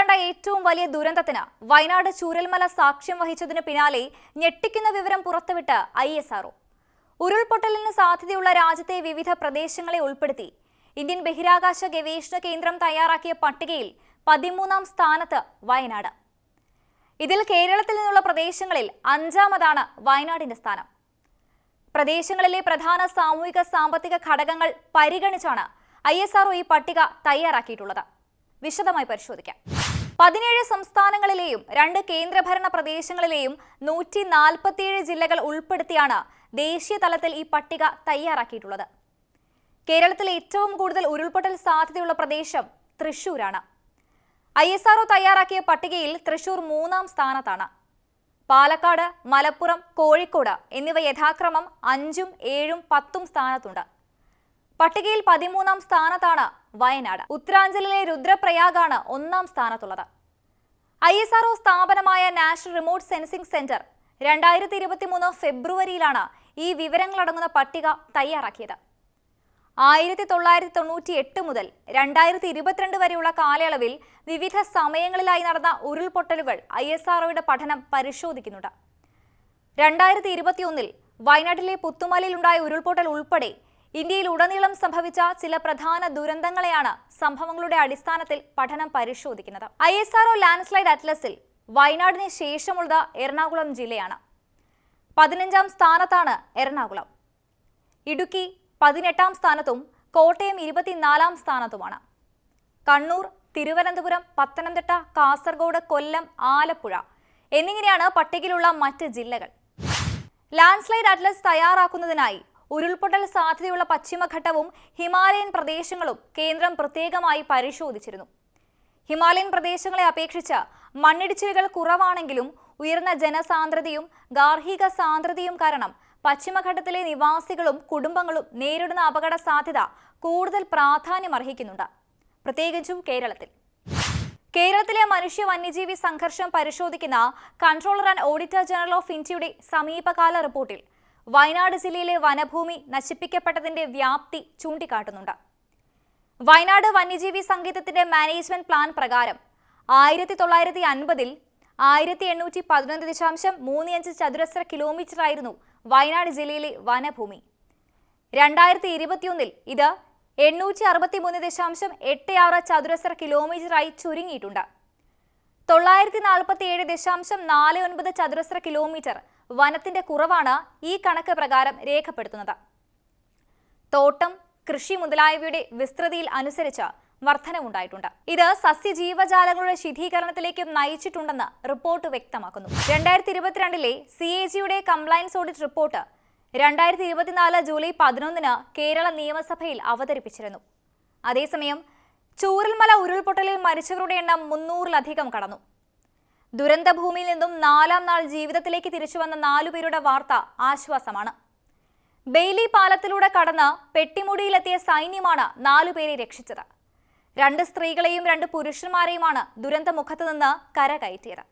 കണ്ട ഏറ്റവും വലിയ ദുരന്തത്തിന് വയനാട് ചൂരൽമല സാക്ഷ്യം വഹിച്ചതിന് പിന്നാലെ ഞെട്ടിക്കുന്ന വിവരം പുറത്തുവിട്ട് ഐ എസ് ആർഒ ഉരുൾപൊട്ടലിന് സാധ്യതയുള്ള രാജ്യത്തെ വിവിധ പ്രദേശങ്ങളെ ഉൾപ്പെടുത്തി ഇന്ത്യൻ ബഹിരാകാശ ഗവേഷണ കേന്ദ്രം തയ്യാറാക്കിയ പട്ടികയിൽ പതിമൂന്നാം സ്ഥാനത്ത് വയനാട്. ഇതിൽ കേരളത്തിൽ നിന്നുള്ള പ്രദേശങ്ങളിൽ അഞ്ചാമതാണ് വയനാടിന്റെ സ്ഥാനം. പ്രദേശങ്ങളിലെ പ്രധാന സാമൂഹിക സാമ്പത്തിക ഘടകങ്ങൾ പരിഗണിച്ചാണ് ഐ ഈ പട്ടിക തയ്യാറാക്കിയിട്ടുള്ളത്. വിശദമായി പരിശോധിക്കാം. പതിനേഴ് സംസ്ഥാനങ്ങളിലെയും രണ്ട് കേന്ദ്രഭരണ പ്രദേശങ്ങളിലെയും നൂറ്റി നാൽപ്പത്തിയേഴ് ജില്ലകൾ ഉൾപ്പെടുത്തിയാണ് ദേശീയ തലത്തിൽ ഈ പട്ടിക തയ്യാറാക്കിയിട്ടുള്ളത്. കേരളത്തിൽ ഏറ്റവും കൂടുതൽ ഉരുൾപൊട്ടൽ സാധ്യതയുള്ള പ്രദേശം തൃശൂരാണ് ഐ എസ് ആർഒ തയ്യാറാക്കിയ പട്ടികയിൽ തൃശൂർ മൂന്നാം സ്ഥാനത്താണ്. പാലക്കാട് മലപ്പുറം കോഴിക്കോട് എന്നിവ യഥാക്രമം അഞ്ചും ഏഴും പത്തും സ്ഥാനത്തുണ്ട്. പട്ടികയിൽ പതിമൂന്നാം സ്ഥാനത്താണ് വയനാട്. ഉത്തരാഞ്ചലിലെ രുദ്രപ്രയാഗാണ് ഒന്നാം സ്ഥാനത്തുള്ളത്. ഐ എസ് ആർഒ സ്ഥാപനമായ നാഷണൽ റിമോട്ട് സെൻസിംഗ് സെന്റർ രണ്ടായിരത്തി ഇരുപത്തി മൂന്ന് ഫെബ്രുവരിയിലാണ് ഈ വിവരങ്ങളടങ്ങുന്ന പട്ടിക തയ്യാറാക്കിയത്. ആയിരത്തി തൊള്ളായിരത്തി തൊണ്ണൂറ്റി എട്ട് മുതൽ രണ്ടായിരത്തി ഇരുപത്തിരണ്ട് വരെയുള്ള കാലയളവിൽ വിവിധ സമയങ്ങളിലായി നടന്ന ഉരുൾപൊട്ടലുകൾ ഐ എസ് ആർഒയുടെ പഠനം പരിശോധിക്കുന്നുണ്ട്. രണ്ടായിരത്തി ഇരുപത്തിയൊന്നിൽ വയനാട്ടിലെ പുത്തുമലയിലുണ്ടായ ഉരുൾപൊട്ടൽ ഉൾപ്പെടെ ഇന്ത്യയിൽ ഉടനീളം സംഭവിച്ച ചില പ്രധാന ദുരന്തങ്ങളെയാണ് സംഭവങ്ങളുടെ അടിസ്ഥാനത്തിൽ പഠനം പരിശോധിക്കുന്നത്. I S R O landslide അറ്റ്ലസിൽ വയനാടിന് ശേഷമുള്ളത് എറണാകുളം ജില്ലയാണ്. പതിനഞ്ചാം സ്ഥാനത്താണ് എറണാകുളം. ഇടുക്കി പതിനെട്ടാം സ്ഥാനത്തും കോട്ടയം ഇരുപത്തിനാലാം സ്ഥാനത്തുമാണ്. കണ്ണൂർ തിരുവനന്തപുരം പത്തനംതിട്ട കാസർഗോഡ് കൊല്ലം ആലപ്പുഴ എന്നിങ്ങനെയാണ് പട്ടികയിലുള്ള മറ്റ് ജില്ലകൾ. ലാൻഡ്സ്ലൈഡ് അറ്റ്ലസ് തയ്യാറാക്കുന്നതിനായി ഉരുൾപൊട്ടൽ സാധ്യതയുള്ള പശ്ചിമഘട്ടവും ഹിമാലയൻ പ്രദേശങ്ങളും കേന്ദ്രം പ്രത്യേകമായി പരിശോധിച്ചിരുന്നു. ഹിമാലയൻ പ്രദേശങ്ങളെ അപേക്ഷിച്ച് മണ്ണിടിച്ചിലുകൾ കുറവാണെങ്കിലും ഉയർന്ന ജനസാന്ദ്രതയും ഗാർഹിക സാന്ദ്രതയും കാരണം പശ്ചിമഘട്ടത്തിലെ നിവാസികളും കുടുംബങ്ങളും നേരിടുന്ന അപകട സാധ്യത കൂടുതൽ പ്രാധാന്യം അർഹിക്കുന്നുണ്ട് പ്രത്യേകിച്ചും കേരളത്തിൽ. കേരളത്തിലെ മനുഷ്യ വന്യജീവി സംഘർഷം പരിശോധിക്കുന്ന controller and auditor general of ഇന്ത്യയുടെ സമീപകാല റിപ്പോർട്ടിൽ വയനാട് ജില്ലയിലെ വനഭൂമി നശിപ്പിക്കപ്പെട്ടതിന്റെ വ്യാപ്തി ചൂണ്ടിക്കാട്ടുന്നുണ്ട്. വയനാട് വന്യജീവി സംഗീതത്തിന്റെ മാനേജ്മെന്റ് പ്ലാൻ പ്രകാരം ആയിരത്തി തൊള്ളായിരത്തി അൻപതിൽ ആയിരത്തി എണ്ണൂറ്റി പതിനൊന്ന് ദശാംശം മൂന്ന് അഞ്ച് ചതുരശ്ര കിലോമീറ്റർ ആയിരുന്നു വയനാട് ജില്ലയിലെ വനഭൂമി. രണ്ടായിരത്തി ഇരുപത്തിയൊന്നിൽ ഇത് എണ്ണൂറ്റി അറുപത്തി മൂന്ന് ദശാംശം എട്ട് ആറ് ചതുരശ്ര കിലോമീറ്ററായി ചുരുങ്ങിയിട്ടുണ്ട്. തൊള്ളായിരത്തി നാൽപ്പത്തി ഏഴ് ദശാംശം നാല് ഒൻപത് ചതുരശ്ര കിലോമീറ്റർ വനത്തിന്റെ കുറവാണ് ഈ കണക്ക് പ്രകാരം രേഖപ്പെടുത്തുന്നത്. തോട്ടം കൃഷി മുതലായവയുടെ വിസ്തൃതിയിൽ അനുസരിച്ച് വർധനവുണ്ടായിട്ടുണ്ട് ഇത് സസ്യജീവജാലങ്ങളുടെ ശിഥീകരണത്തിലേക്കും നയിച്ചിട്ടുണ്ടെന്ന് റിപ്പോർട്ട് വ്യക്തമാക്കുന്നു. രണ്ടായിരത്തി ഇരുപത്തിരണ്ടിലെ സി എ ജിയുടെ കംപ്ലയൻസ് ഓഡിറ്റ് റിപ്പോർട്ട് രണ്ടായിരത്തി ഇരുപത്തിനാല് ജൂലൈ പതിനൊന്നിന് കേരള നിയമസഭയിൽ അവതരിപ്പിച്ചിരുന്നു. അതേസമയം ചൂരൽമല ഉരുൾപൊട്ടലിൽ മരിച്ചവരുടെ എണ്ണം മുന്നൂറിലധികം കടന്നു. ദുരന്തഭൂമിയിൽ നിന്നും നാലാം നാൾ ജീവിതത്തിലേക്ക് തിരിച്ചുവന്ന നാലുപേരുടെ വാർത്ത ആശ്വാസമാണ്. ബെയ്ലി പാലത്തിലൂടെ കടന്ന് പെട്ടിമുടിയിലെത്തിയ സൈന്യമാണ് നാലുപേരെ രക്ഷിച്ചത്. രണ്ട് സ്ത്രീകളെയും രണ്ട് പുരുഷന്മാരെയുമാണ് ദുരന്തമുഖത്ത് നിന്ന് കരകയറ്റിയത്.